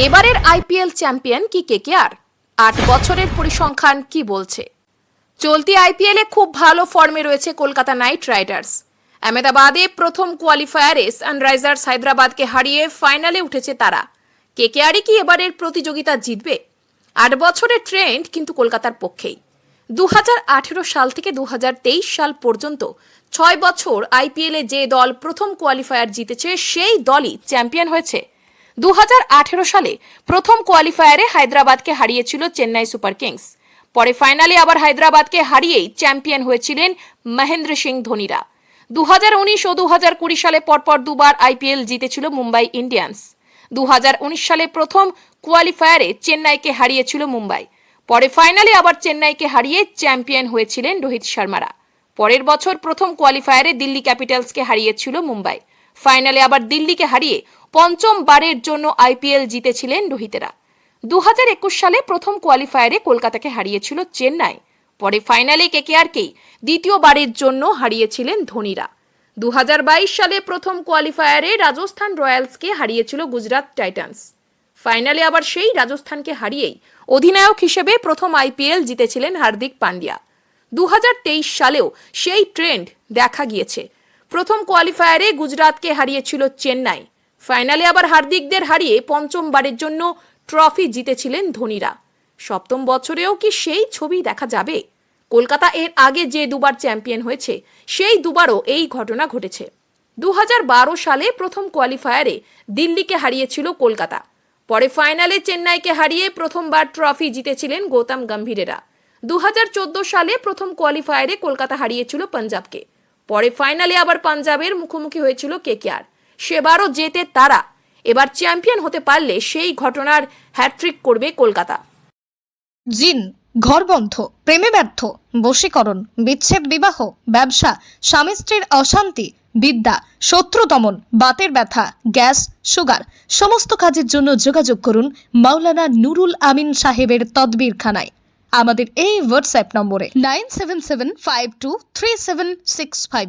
এবারের IPL champion কি KKR আট বছরের পরিসংখ্যান কি বলছে? চলতি আইপিএলে খুব ভালো ফর্মে রয়েছে কলকাতা নাইট রাইডার্স। আহমেদাবাদে প্রথম কোয়ালিফায়ারে সানরাইজার্স হায়দ্রাবাদকে হারিয়ে ফাইনালে উঠেছে তারা। কেকেআরই কি এবারের প্রতিযোগিতা জিতবে? আট বছরের ট্রেন্ড কিন্তু কলকাতার পক্ষেই। দু হাজার আঠেরো সাল থেকে দু হাজার তেইশ সাল পর্যন্ত ছয় বছর আইপিএলে যে দল প্রথম কোয়ালিফায়ার জিতেছে, সেই দলই চ্যাম্পিয়ন হয়েছে। দু হাজার আঠেরো সালে প্রথম কোয়ালিফায়ারে হায়দ্রাবাদকে হারিয়েছিল চেন্নাই সুপার কিংস। পরে ফাইনালে আবার হায়দ্রাবাদকে হারিয়েই চ্যাম্পিয়ন হয়েছিলেন মহেন্দ্র সিং ধোনিরা। দু হাজার উনিশ ও দুহাজার কুড়ি সালে পরপর দুবার আইপিএল জিতেছিল মুম্বাই ইন্ডিয়ান্স। দু হাজার উনিশ সালে প্রথম কোয়ালিফায়ারে চেন্নাইকে হারিয়েছিল মুম্বাই। পরে ফাইনালে আবার চেন্নাইকে হারিয়ে চ্যাম্পিয়ন হয়েছিলেন রোহিত শর্মারা। পরের বছর প্রথম কোয়ালিফায়ারে দিল্লি ক্যাপিটালসকে হারিয়েছিল মুম্বাই। ফাইনালে আবার দিল্লিকে হারিয়ে পঞ্চম বারের জন্য আইপিএল জিতেছিলেন রোহিতেরা। দু হাজার একুশ সালে প্রথম কোয়ালিফায়ারে কলকাতাকে হারিয়েছিল চেন্নাই। পরে ফাইনালে কেকেআরকেই দ্বিতীয়বারের জন্য হারিয়েছিলেন ধোনিরা। দু হাজার বাইশ সালে প্রথম কোয়ালিফায়ারে রাজস্থান রয়্যালসকে হারিয়েছিল গুজরাট টাইটান্স। ফাইনালে আবার সেই রাজস্থানকে হারিয়েই অধিনায়ক হিসেবে প্রথম আইপিএল জিতেছিলেন হার্দিক পান্ডিয়া। দু হাজার তেইশ সালেও সেই ট্রেন্ড দেখা গিয়েছে। প্রথম কোয়ালিফায়ারে গুজরাটকে হারিয়েছিল চেন্নাই। ফাইনালে আবার হার্দিকদের হারিয়ে পঞ্চমবারের জন্য ট্রফি জিতেছিলেন ধোনিরা। সপ্তম বছরেও কি সেই ছবি দেখা যাবে? কলকাতা এর আগে যে দুবার চ্যাম্পিয়ন হয়েছে, সেই দুবারও এই ঘটনা ঘটেছে। দু হাজার বারো সালে প্রথম কোয়ালিফায়ারে দিল্লিকে হারিয়েছিল কলকাতা। পরে ফাইনালে চেন্নাইকে হারিয়ে প্রথমবার ট্রফি জিতেছিলেন গৌতম গম্ভীরেরা। দু হাজার চোদ্দ সালে প্রথম কোয়ালিফায়ারে কলকাতা হারিয়েছিল পাঞ্জাবকে। পরে ফাইনালে আবার পাঞ্জাবের মুখোমুখি হয়েছিল কেকেআর। সেবারও জেতে তারা। এবার চ্যাম্পিয়ন হতে পারলে সেই ঘটনার হ্যাট্রিক করবে কলকাতা। জিন ঘরবন্ধ প্রেমে ব্যর্থ, বশীকরণ, বিচ্ছেদ বিবাহ, ব্যবসা, স্বামী স্ত্রীর অশান্তি, বিদ্যা, শত্রু দমন, বাতের ব্যথা, গ্যাস, সুগার, সমস্ত কাজের জন্য যোগাযোগ করুন মাওলানা নুরুল আমিন সাহেবের তদবিরখানায়। আমাদের এই হোয়াটসঅ্যাপ নম্বরে nine seven seven five two three seven six five